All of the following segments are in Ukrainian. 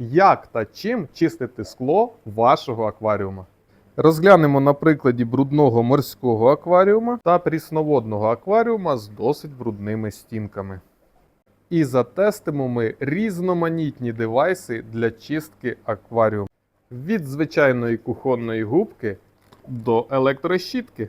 як та чим чистити скло вашого акваріума. Розглянемо на прикладі брудного морського акваріума та прісноводного акваріума з досить брудними стінками. І затестимо ми різноманітні девайси для чистки акваріуму. Від звичайної кухонної губки до електрощітки.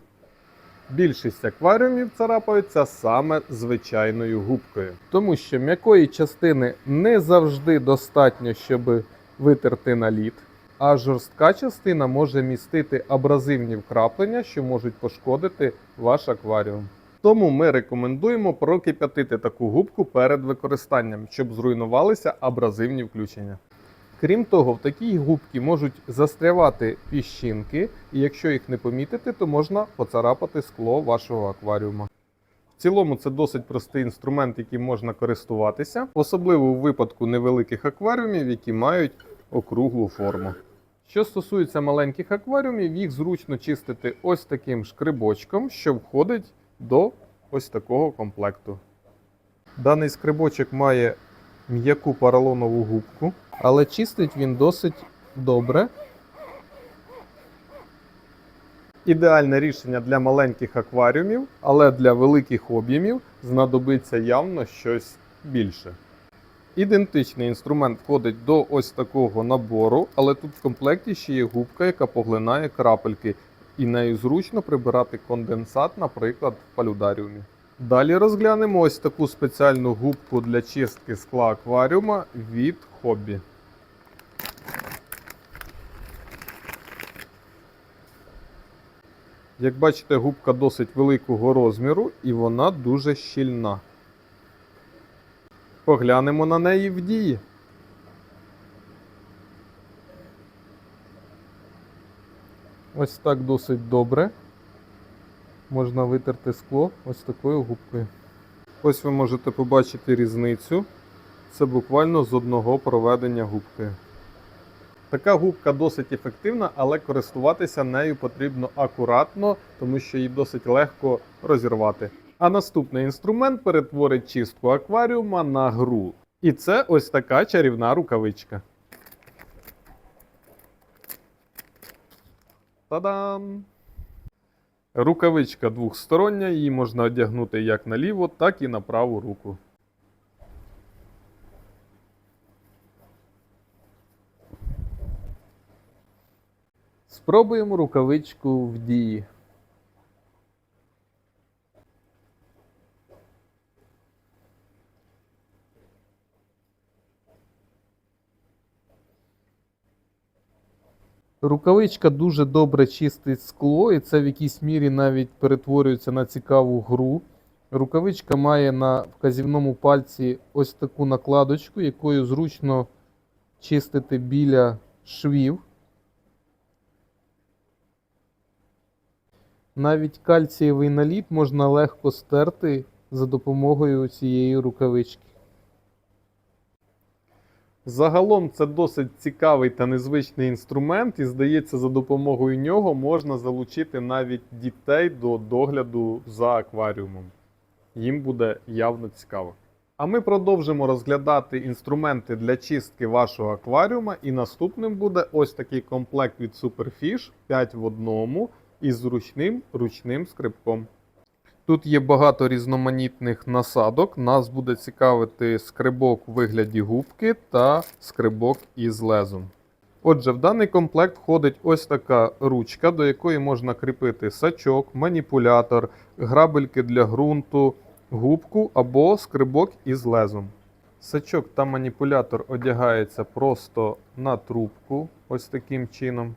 Більшість акваріумів царапаються саме звичайною губкою, тому що м'якої частини не завжди достатньо, щоб витерти наліт, а жорстка частина може містити абразивні вкраплення, що можуть пошкодити ваш акваріум. Тому ми рекомендуємо прокип'ятити таку губку перед використанням, щоб зруйнувалися абразивні включення. Крім того, в такій губці можуть застрявати піщинки, і якщо їх не помітити, то можна поцарапати скло вашого акваріума. В цілому це досить простий інструмент, яким можна користуватися, особливо у випадку невеликих акваріумів, які мають округлу форму. Що стосується маленьких акваріумів, їх зручно чистити ось таким шкрибочком, що входить до ось такого комплекту. Даний скрибочок має м'яку поролонову губку, але чистить він досить добре. Ідеальне рішення для маленьких акваріумів, але для великих об'ємів знадобиться явно щось більше. Ідентичний інструмент входить до ось такого набору, але тут в комплекті ще є губка, яка поглинає крапельки, і нею зручно прибирати конденсат, наприклад, в палюдаріумі. Далі розглянемо ось таку спеціальну губку для чистки скла акваріума від хобі. Як бачите, губка досить великого розміру і вона дуже щільна. Поглянемо на неї в дії. Ось так досить добре. Можна витерти скло ось такою губкою. Ось ви можете побачити різницю. Це буквально з одного проведення губкою. Така губка досить ефективна, але користуватися нею потрібно акуратно, тому що її досить легко розірвати. А наступний інструмент перетворить чистку акваріума на гру. І це ось така чарівна рукавичка. Та-дам! Рукавичка двохстороння, її можна одягнути як на ліву, так і на праву руку. Спробуємо рукавичку в дії. Рукавичка дуже добре чистить скло, і це в якійсь мірі навіть перетворюється на цікаву гру. Рукавичка має на вказівному пальці ось таку накладочку, якою зручно чистити біля швів. Навіть кальцієвий наліт можна легко стерти за допомогою цієї рукавички. Загалом це досить цікавий та незвичний інструмент, і здається, за допомогою нього можна залучити навіть дітей до догляду за акваріумом. Їм буде явно цікаво. А ми продовжимо розглядати інструменти для чистки вашого акваріума, і наступним буде ось такий комплект від Superfish 5 в одному із зручним ручним скрибком. Тут є багато різноманітних насадок. Нас буде цікавити скрибок у вигляді губки та скрибок із лезом. Отже, в даний комплект входить ось така ручка, до якої можна кріпити сачок, маніпулятор, грабельки для ґрунту, губку або скрибок із лезом. Сачок та маніпулятор одягається просто на трубку, ось таким чином.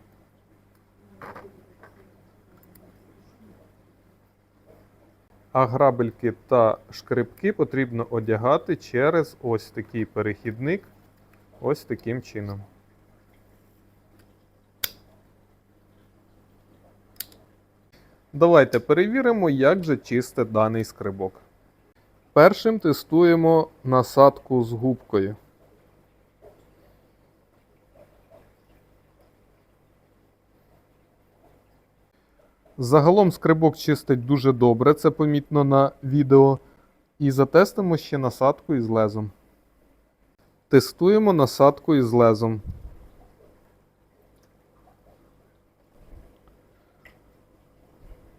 А грабельки та шкрипки потрібно одягати через ось такий перехідник, ось таким чином. Давайте перевіримо, як же чисте даний скрибок. Першим тестуємо насадку з губкою. Загалом скрибок чистить дуже добре, це помітно на відео. І затестимо ще насадку із лезом. Тестуємо насадку із лезом.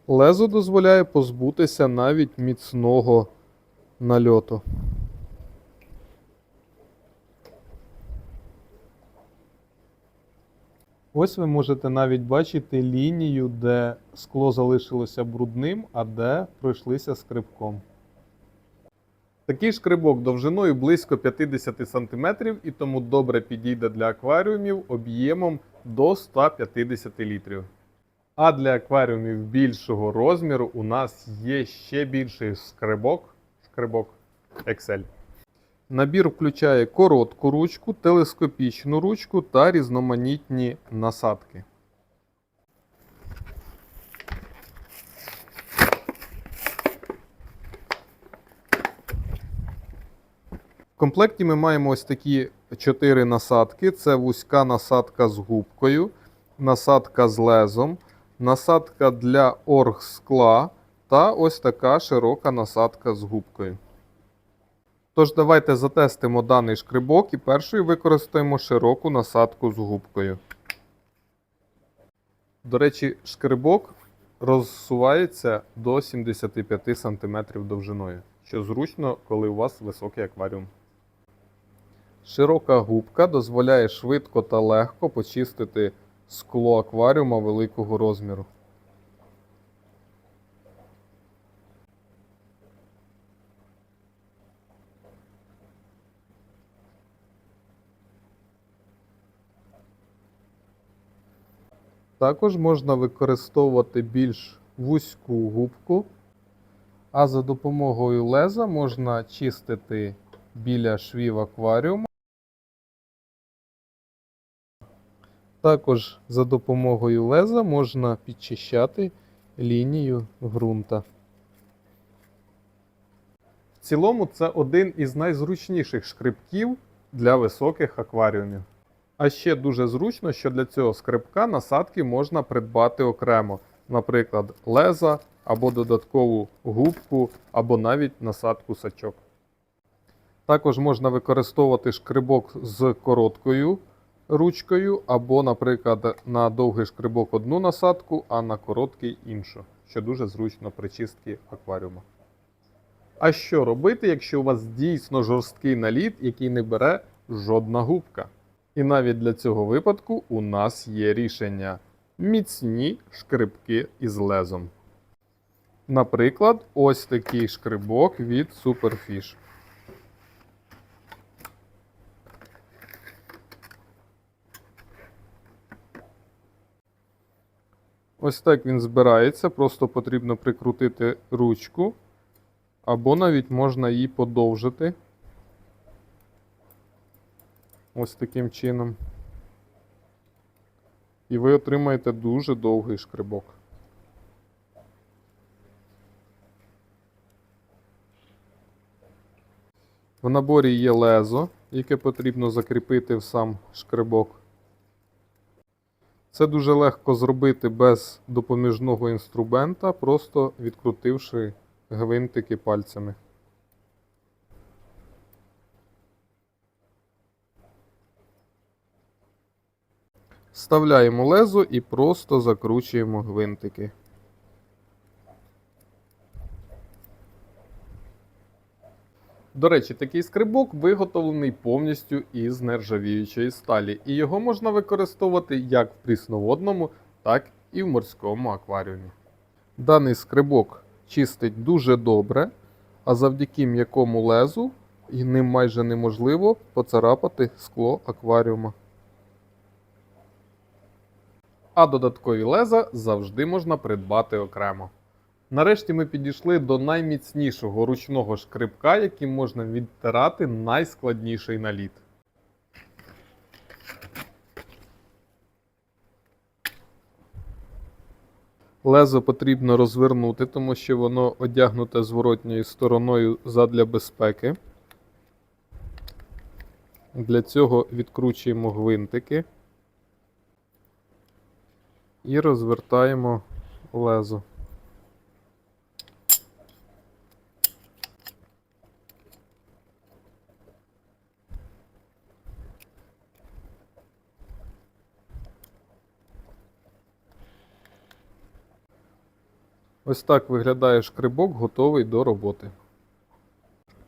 Лезо дозволяє позбутися навіть міцного нальоту. Ось ви можете навіть бачити лінію, де скло залишилося брудним, а де пройшлися скрибком. Такий шкрибок довжиною близько 50 см і тому добре підійде для акваріумів об'ємом до 150 літрів. А для акваріумів більшого розміру у нас є ще більший скрибок, шкрибок Excel. Набір включає коротку ручку, телескопічну ручку та різноманітні насадки. В комплекті ми маємо ось такі чотири насадки: це вузька насадка з губкою, насадка з лезом, насадка для оргскла та ось така широка насадка з губкою. Тож давайте затестимо даний шкрибок і першою використаємо широку насадку з губкою. До речі, шкрибок розсувається до 75 см довжиною, що зручно, коли у вас високий акваріум. Широка губка дозволяє швидко та легко почистити скло акваріума великого розміру. Також можна використовувати більш вузьку губку, а за допомогою леза можна чистити біля швів акваріуму. Також за допомогою леза можна підчищати лінію ґрунта. В цілому це один із найзручніших шкрибків для високих акваріумів. А ще дуже зручно, що для цього скрибка насадки можна придбати окремо, наприклад, леза або додаткову губку, або навіть насадку сачок. Також можна використовувати шкрибок з короткою ручкою, або, наприклад, на довгий шкрибок одну насадку, а на короткий іншу, що дуже зручно при чистці акваріума. А що робити, якщо у вас дійсно жорсткий наліт, який не бере жодна губка? І навіть для цього випадку у нас є рішення міцні шкрибки із лезом. Наприклад, ось такий шкрибок від Superfish. Ось так він збирається, просто потрібно прикрутити ручку, або навіть можна її подовжити. Ось таким чином. І ви отримаєте дуже довгий шкрибок. В наборі є лезо, яке потрібно закріпити в сам шкрибок. Це дуже легко зробити без допоміжного інструмента, просто відкрутивши гвинтики пальцями. Вставляємо лезо і просто закручуємо гвинтики. До речі, такий скрибок виготовлений повністю із нержавіючої сталі, і його можна використовувати як в прісноводному, так і в морському акваріумі. Даний скрибок чистить дуже добре, а завдяки м'якому лезу і ним майже неможливо поцарапати скло акваріума. А додаткові леза завжди можна придбати окремо. Нарешті ми підійшли до найміцнішого ручного шкрибка, яким можна відтирати найскладніший наліт. Лезо потрібно розвернути, тому що воно одягнуте зворотньою стороною задля безпеки. Для цього відкручуємо гвинтики і розвертаємо лезо. Ось так виглядає шкрибок, готовий до роботи.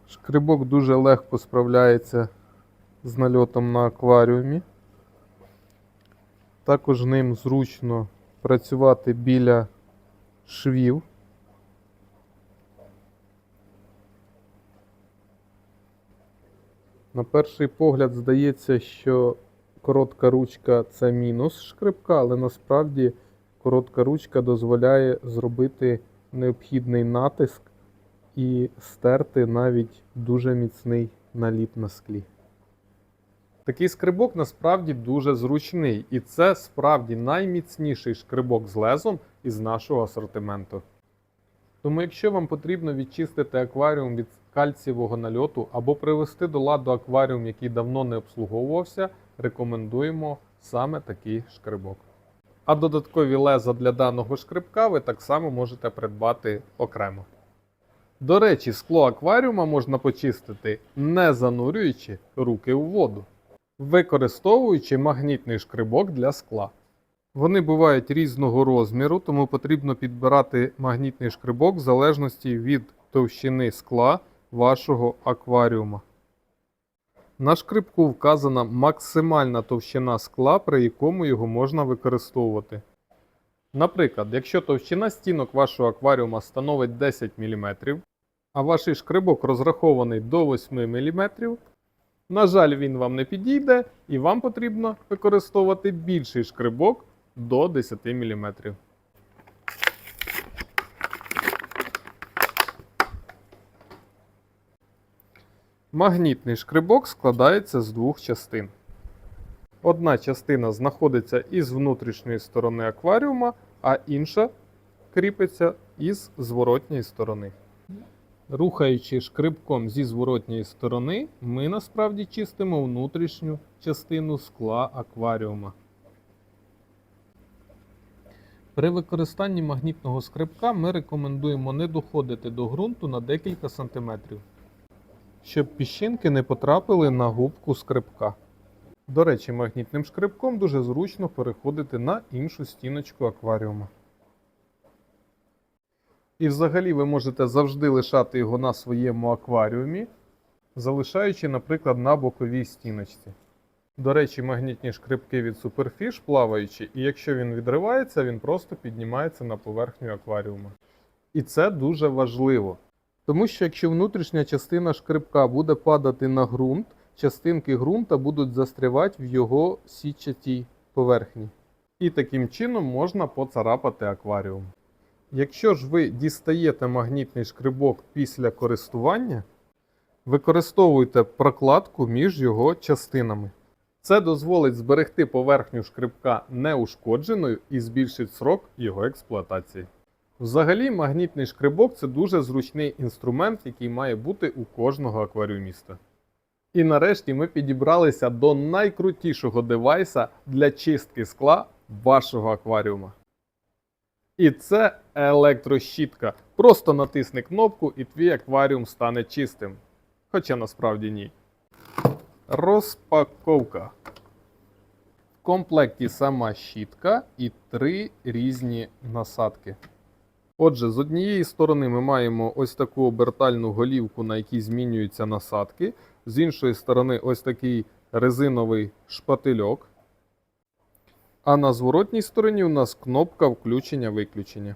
Шкрибок дуже легко справляється з нальотом на акваріумі. Також ним зручно працювати біля швів. На перший погляд здається, що коротка ручка це мінус шкрибка, але насправді коротка ручка дозволяє зробити необхідний натиск і стерти навіть дуже міцний наліт на склі. Такий скрибок насправді дуже зручний, і це справді найміцніший шкрибок з лезом із нашого асортименту. Тому, якщо вам потрібно відчистити акваріум від кальцієвого нальоту або привести до ладу акваріум, який давно не обслуговувався, рекомендуємо саме такий шкрибок. А додаткові леза для даного шкрибка ви так само можете придбати окремо. До речі, скло акваріума можна почистити, не занурюючи руки у воду, використовуючи магнітний шкрибок для скла. Вони бувають різного розміру, тому потрібно підбирати магнітний шкрибок в залежності від товщини скла вашого акваріума. На шкрибку вказана максимальна товщина скла, при якому його можна використовувати. Наприклад, якщо товщина стінок вашого акваріума становить 10 мм, а ваш шкрибок розрахований до 8 мм, на жаль, він вам не підійде, і вам потрібно використовувати більший шкрибок до 10 мм. Магнітний шкрибок складається з двох частин. Одна частина знаходиться із внутрішньої сторони акваріума, а інша кріпиться із зворотньої сторони. Рухаючи шкрибком зі зворотньої сторони, ми насправді чистимо внутрішню частину скла акваріума. При використанні магнітного скрибка ми рекомендуємо не доходити до ґрунту на декілька сантиметрів, щоб піщинки не потрапили на губку скрибка. До речі, магнітним шкрибком дуже зручно переходити на іншу стіночку акваріума. І взагалі ви можете завжди лишати його на своєму акваріумі, залишаючи, наприклад, на боковій стіночці. До речі, магнітні шкрибки від Superfish плаваючі, і якщо він відривається, він просто піднімається на поверхню акваріума. І це дуже важливо. Тому що якщо внутрішня частина шкрибка буде падати на ґрунт, частинки ґрунта будуть застрявати в його сітчатій поверхні. І таким чином можна поцарапати акваріум. Якщо ж ви дістаєте магнітний шкрибок після користування, використовуйте прокладку між його частинами. Це дозволить зберегти поверхню шкрибка неушкодженою і збільшить срок його експлуатації. Взагалі, магнітний шкрибок це дуже зручний інструмент, який має бути у кожного акваріуміста. І нарешті ми підібралися до найкрутішого девайса для чистки скла вашого акваріума. І це електрощітка. Просто натисни кнопку і твій акваріум стане чистим. Хоча насправді ні. Розпаковка. В комплекті сама щітка і три різні насадки. Отже, з однієї сторони ми маємо ось таку обертальну голівку, на якій змінюються насадки. З іншої сторони, ось такий резиновий шпательок. А на зворотній стороні у нас кнопка включення-виключення.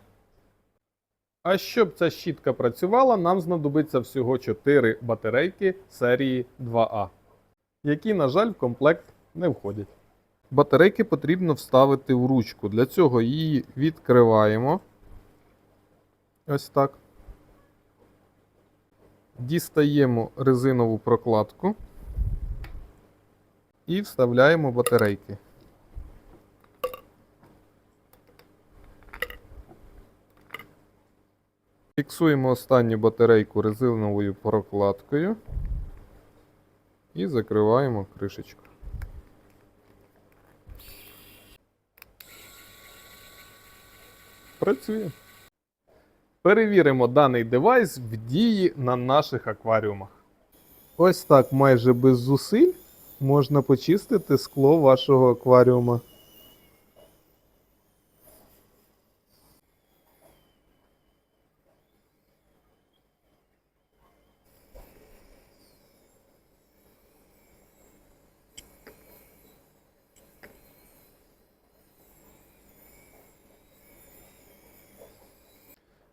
А щоб ця щітка працювала, нам знадобиться всього 4 батарейки серії 2А, які, на жаль, в комплект не входять. Батарейки потрібно вставити в ручку. Для цього її відкриваємо. Ось так. Дістаємо резинову прокладку і вставляємо батарейки. Фіксуємо останню батарейку резиновою прокладкою і закриваємо кришечку. Працює. Перевіримо даний девайс в дії на наших акваріумах. Ось так майже без зусиль можна почистити скло вашого акваріума.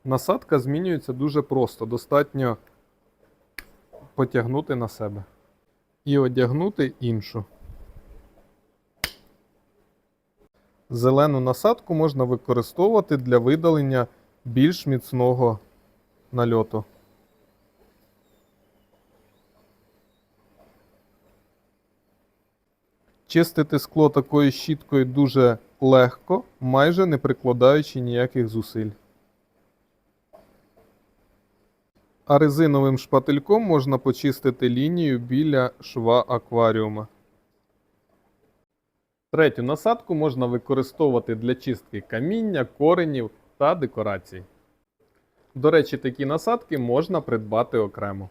Насадка змінюється дуже просто. Достатньо потягнути на себе і одягнути іншу. Зелену насадку можна використовувати для видалення більш міцного нальоту. Чистити скло такою щіткою дуже легко, майже не прикладаючи ніяких зусиль. А резиновим шпательком можна почистити лінію біля шва акваріума. Третю насадку можна використовувати для чистки каміння, коренів та декорацій. До речі, такі насадки можна придбати окремо.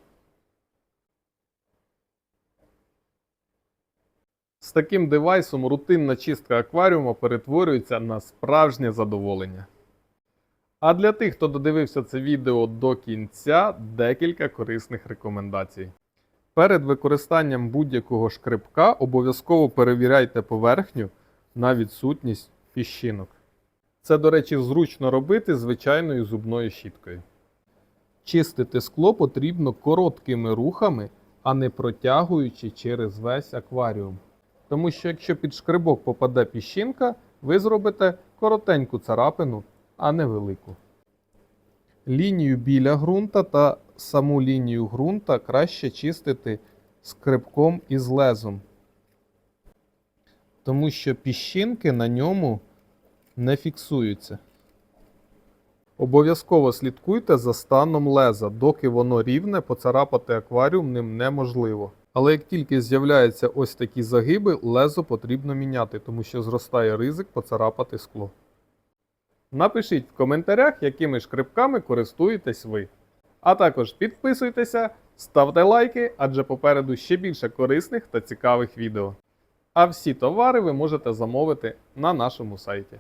З таким девайсом рутинна чистка акваріума перетворюється на справжнє задоволення. А для тих, хто додивився це відео до кінця, декілька корисних рекомендацій. Перед використанням будь-якого шкребка обов'язково перевіряйте поверхню на відсутність піщинок. Це, до речі, зручно робити звичайною зубною щіткою. Чистити скло потрібно короткими рухами, а не протягуючи через весь акваріум. Тому що якщо під шкребок попаде піщинка, ви зробите коротеньку царапину, а не велику. Лінію біля ґрунта та саму лінію ґрунта краще чистити скребком із лезом. Тому що піщинки на ньому не фіксуються. Обов'язково слідкуйте за станом леза, доки воно рівне, поцарапати акваріум ним неможливо. Але як тільки з'являються ось такі загиби, лезо потрібно міняти, тому що зростає ризик поцарапати скло. Напишіть в коментарях, якими шкрипками користуєтесь ви. А також підписуйтеся, ставте лайки, адже попереду ще більше корисних та цікавих відео. А всі товари ви можете замовити на нашому сайті.